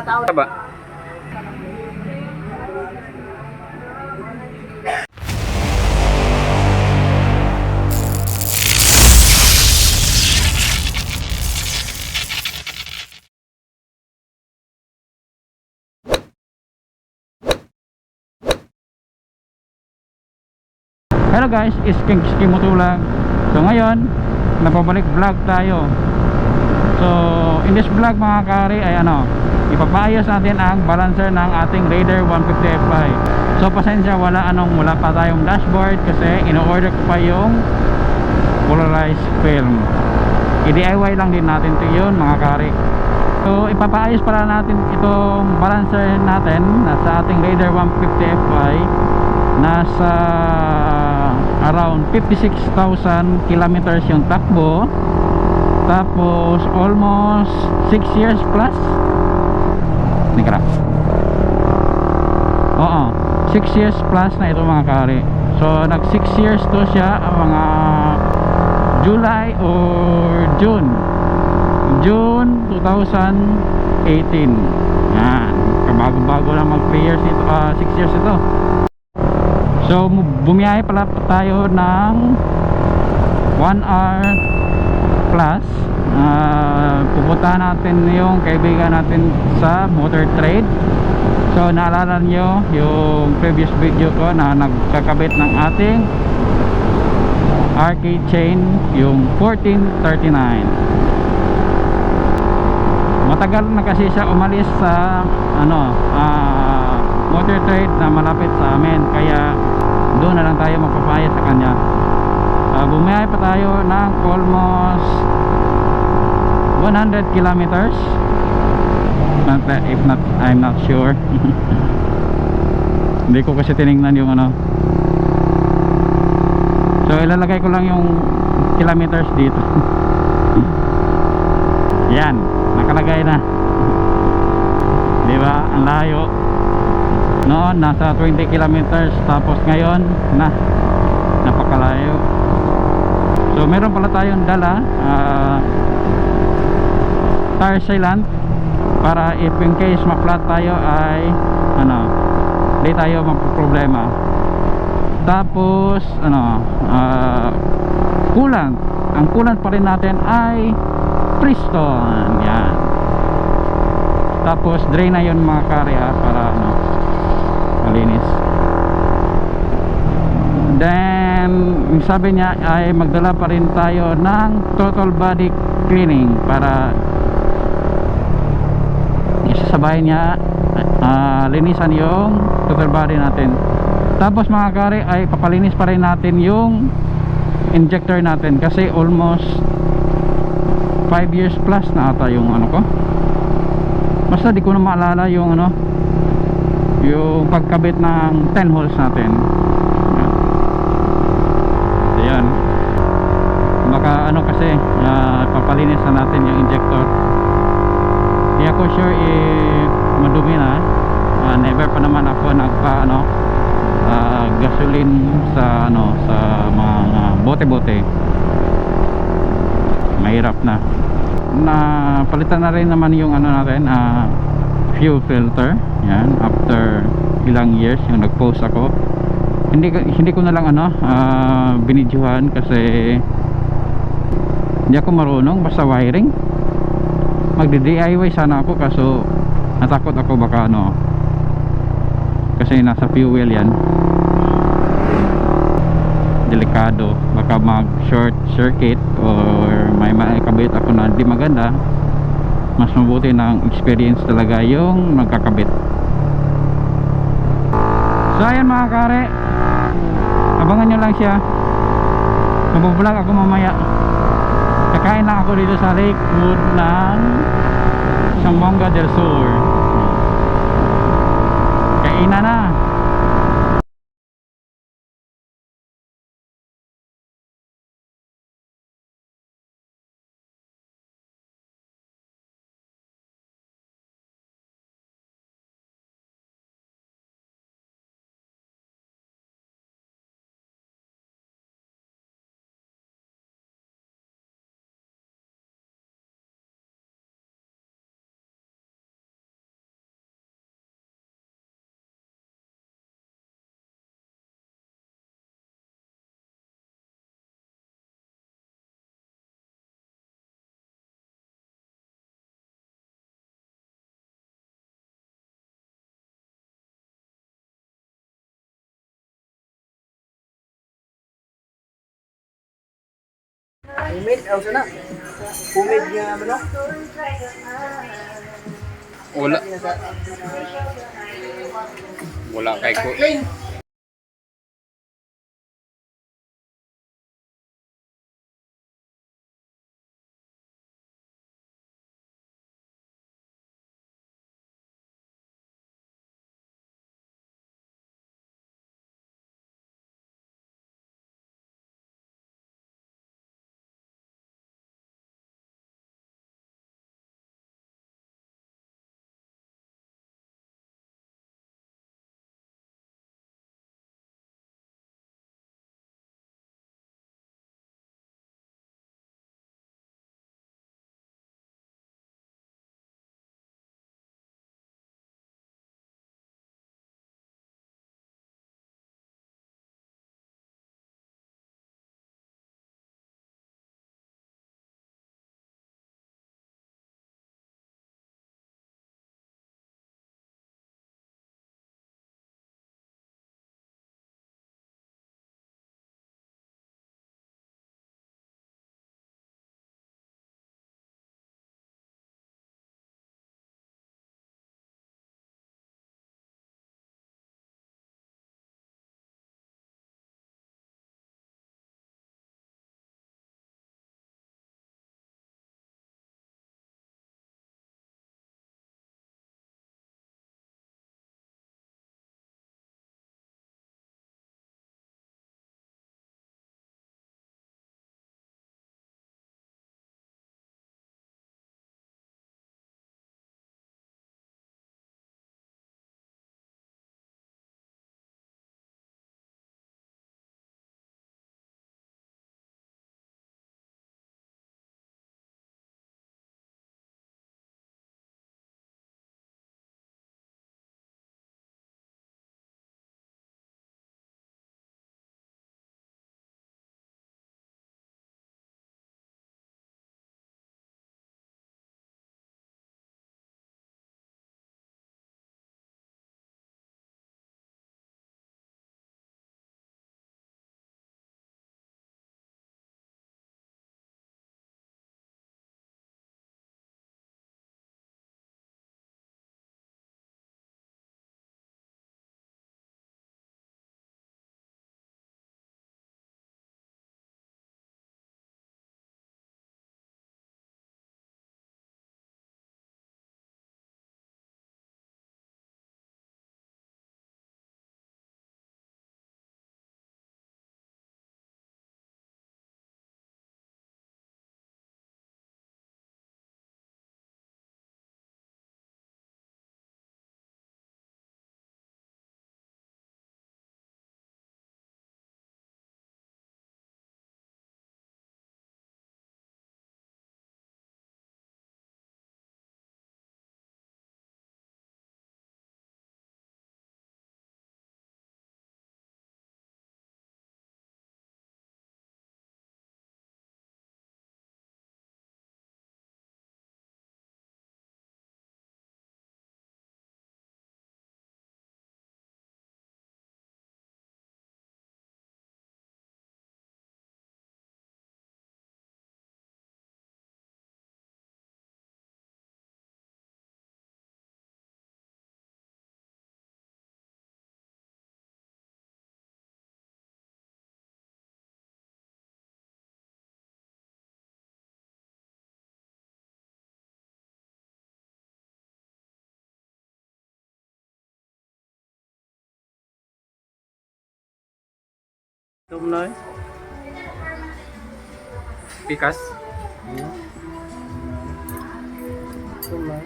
mga tao. Ba? Hello guys, is King Ski Motulang. So ngayon, napabalik vlog tayo. So, in this vlog mga kari ay ano, ipapaayos natin ang balancer ng ating Raider 150 Fi. So, pasensya wala anong wala pa tayong dashboard kasi ino-order ko pa yung polarized film. I-DIY lang din natin 'to yun mga kari. So, ipapaayos para natin itong balancer natin sa ating Raider 150 Fi nasa around 56,000 kilometers yung takbo tapos almost 6 years plus ka oo. 6 years plus na ito mga kari. So nag 6 years to siya ang mga July or June. June 2018 yan. Kabago-bago lang mag 3 years ito 6 years ito. So bumiyahe pala tayo ng 1 hour plus uh, pupuntahan natin yung kaibigan natin sa motor trade. So naalala nyo yung previous video ko na nagkakabit ng ating arcade chain yung 1439 matagal na kasi siya umalis sa ano uh, motor trade na malapit sa amin. Kaya doon na lang tayo magpapaya sa kanya. Uh, bumiyahe pa tayo ng almost 100 kilometers. Not that, if not I'm not sure. Hindi ko kasi tiningnan yung ano. So ilalagay ko lang yung kilometers dito. Yan nakalagay na. Di ba? Ang layo. Noon nasa 20 kilometers. Tapos ngayon na. Napakalayo. So meron pala tayong dala. Uh, tire sealant para if in case ma-flat tayo ay ano hindi tayo magproblema tapos ano uh, coolant. Ang coolant pa rin natin ay Priston. Yan. Tapos drain na yun mga kare ha, para ano malinis. Then sabi niya ay magdala pa rin tayo ng total body cleaning para isasabay niya uh, linisan yung total body natin. Tapos mga kare ay papalinis pa rin natin yung injector natin kasi almost 5 years plus na ata yung ano ko. Basta di ko na maalala yung ano yung pagkabit ng 10 holes natin. So yan baka ano kasi uh, papalinis na natin yung injector hindi ako sure if madumi na. Uh, never pa naman ako nagpa ano uh, gasoline sa ano sa mga bote-bote. Mahirap na. Na palitan na rin naman yung ano natin uh, fuel filter. Yan after ilang years yung nag-post ako. Hindi hindi ko na lang ano uh, binidyohan kasi hindi ako marunong basta wiring magdi-DIY sana ako kaso natakot ako baka ano kasi nasa fuel yan. Delikado. Baka mag short circuit or may maikabit ako na di maganda. Mas mabuti ng experience talaga yung magkakabit. So ayan mga kare. Abangan nyo lang siya. Mabablog ako mamaya kakain lang ako dito sa Lakewood ng Zamboanga del Sur. Kainan na Humid, ang sana. Humid nga ano? Wala. Wala kay ko. Tumnoy. Pikas. Tumnoy.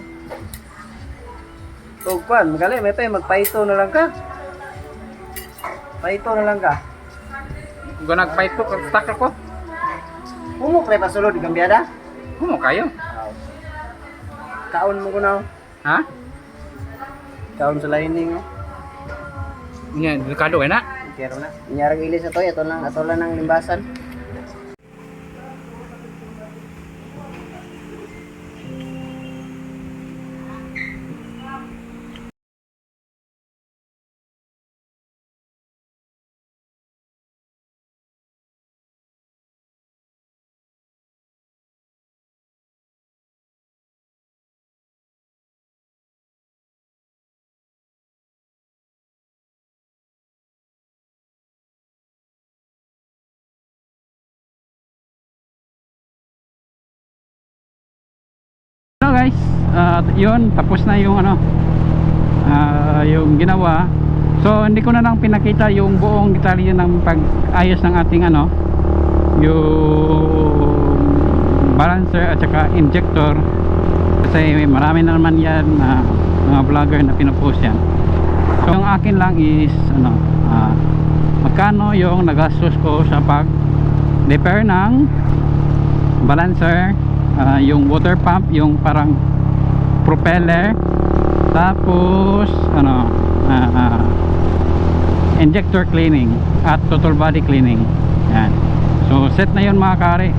Tugpan, magali, may pa magpaito na lang ka. Paito na lang ka. Kung nagfight ko, stuck ako. Umo pre pasulod di kambyada. Kumo kayo. Kaon mo ko na. Ha? Kaon sa lining. oh. Yan, delikado eh na. Kero na. Inyarang ilis ito, ito lang, ato lang ng limbasan. At yun tapos na yung ano ah, yung ginawa. So hindi ko na lang pinakita yung buong detalye ng pag-ayos ng ating ano yung balancer at saka injector. Kasi marami na naman yan na mga vlogger na pinopost yan. So yung akin lang is ano ah, magkano yung nagastos ko sa pag repair ng balancer ah, yung water pump yung parang propeller. Tapos ano ah, ah, injector cleaning at total body cleaning. Yan. So set na yun mga kare.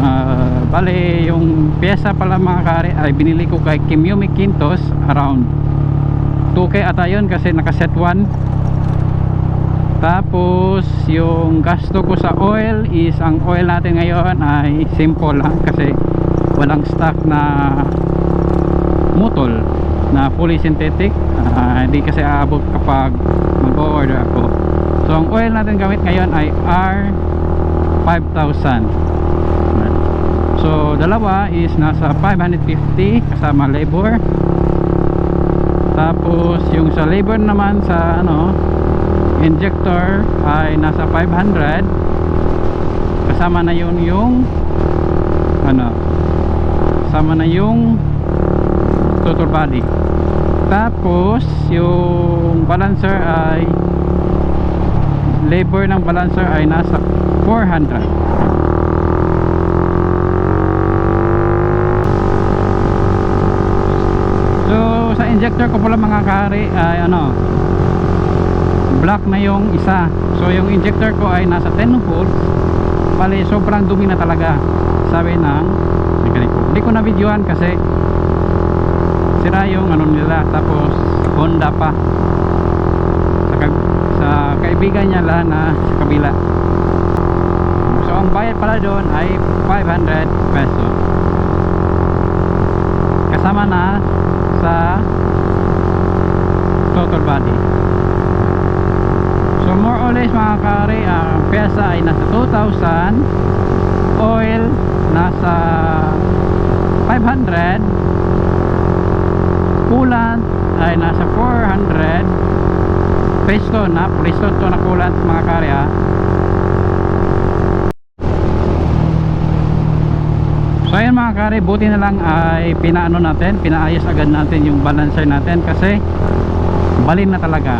Ah, bale yung pyesa pala mga kare ay binili ko kay Kimyumi Quintos around 2k ata yun kasi naka set 1 tapos yung gasto ko sa oil is ang oil natin ngayon ay simple lang kasi walang stock na mutol na fully synthetic. Ah, hindi kasi aabot kapag mag-order ako. So ang oil natin gamit ngayon ay R5000 So dalawa is nasa 550 kasama labor. Tapos yung sa labor naman sa ano injector ay nasa 500 kasama na yun yung ano kasama na yung total body. Tapos yung balancer ay labor ng balancer ay nasa 400 So sa injector ko pala mga kari ay ano black na yung isa. So yung injector ko ay nasa 10 volts. Bali sobrang dumi na talaga. Sabi ng mekaniko. Hindi ko na videoan kasi sira yung ano nila tapos Honda pa. Sa, kag- sa kaibigan niya lang na sa kabila. So ang bayad pala doon ay 500 peso. Kasama na sa total body so more or less mga kare ang pyesa ay nasa 2,000 oil nasa 500 coolant ay nasa 400 piston na piston to na coolant mga kare ah So ayan mga kare, buti na lang ay pinaano natin, pinaayos agad natin yung balancer natin kasi balin na talaga.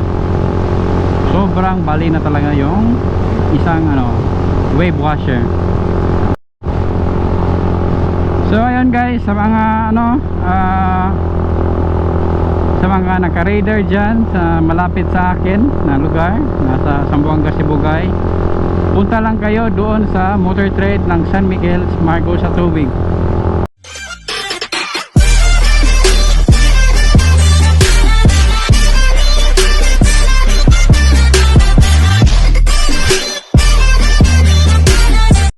Sobrang balin na talaga yung isang ano, wave washer. So ayun guys, sa mga ano, ah, sa mga naka-radar dyan sa malapit sa akin na lugar, nasa Sambuanga, Sibugay, punta lang kayo doon sa motor trade ng San Miguel, Margo sa tubig